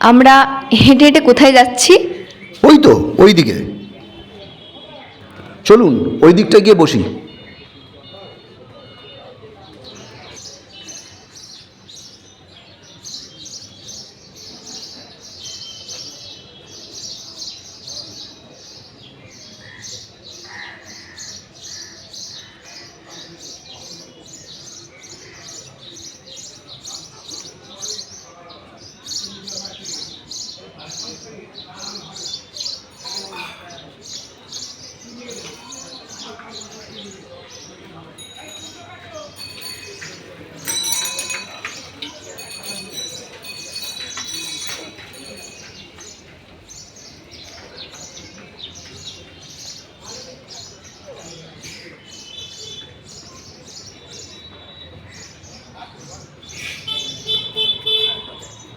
আমরা হেঁটে হেঁটে কোথায় যাচ্ছি? ওই তো ওই দিকে চলুন ওই দিকটা গিয়ে বসি।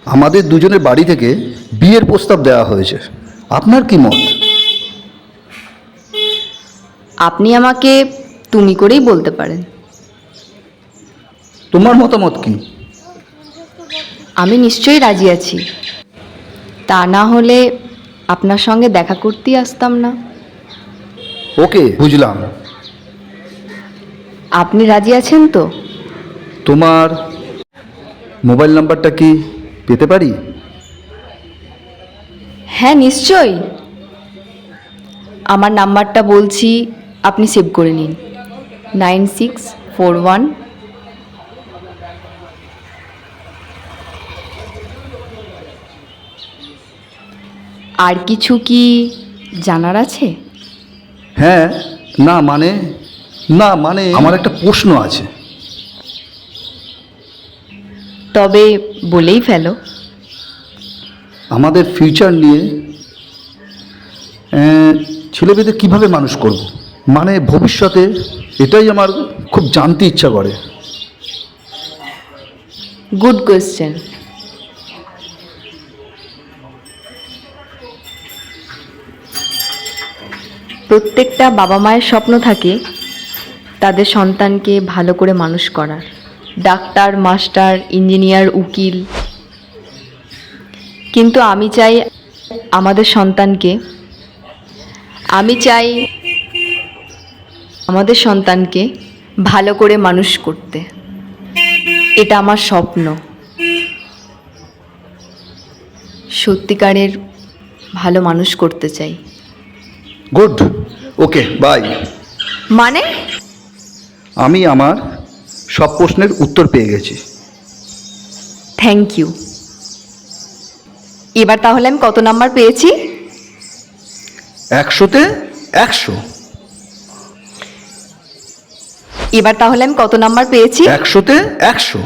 আমাদের দুজনের বাড়ি থেকে বিয়ের প্রস্তাব দেওয়া হয়েছে। আপনার কি মত? আপনি আমাকে তুমি করেই বলতে পারেন। তোমার মতামত কি? আমি নিশ্চয়ই রাজি আছি। তা না হলে আপনার সঙ্গে দেখা করতেই আসতাম না। ওকে বুঝলাম। আপনি রাজি আছেন তো? তোমার মোবাইল নাম্বারটা কি? পেতে পারি? হ্যাঁ নিশ্চয়ই। আমার নাম্বারটা বলছি আপনি সেভ করে নিন। Nine six four one. আর কিছু কি জানার আছে? হ্যাঁ না মানে না মানে আমার একটা প্রশ্ন আছে। তবে বলেই ফেলো। আমাদের ফিউচার নিয়ে ছেলেমেয়েদের কীভাবে মানুষ করব। মানে ভবিষ্যতে এটাই আমার খুব জানতে ইচ্ছা করে। গুড কোয়েশ্চেন প্রত্যেকটা বাবা মায়ের স্বপ্ন থাকে তাদের সন্তানকে ভালো করে মানুষ করার। ডাক্তার মাস্টার ইঞ্জিনিয়ার উকিল। কিন্তু আমি চাই আমাদের সন্তানকে আমি চাই আমাদের সন্তানকে ভালো করে মানুষ করতে। এটা আমার স্বপ্ন। সত্যিকারের ভালো মানুষ করতে চাই। Good okay bye. মানে? আমি আমার সব প্রশ্নের উত্তর পেয়ে গেছি। থ্যাংক ইউ এবার তাহলে আমি কত নাম্বার পেয়েছি? একশোতে একশো। এবার তাহলে আমি কত নাম্বার পেয়েছি? একশোতে একশো।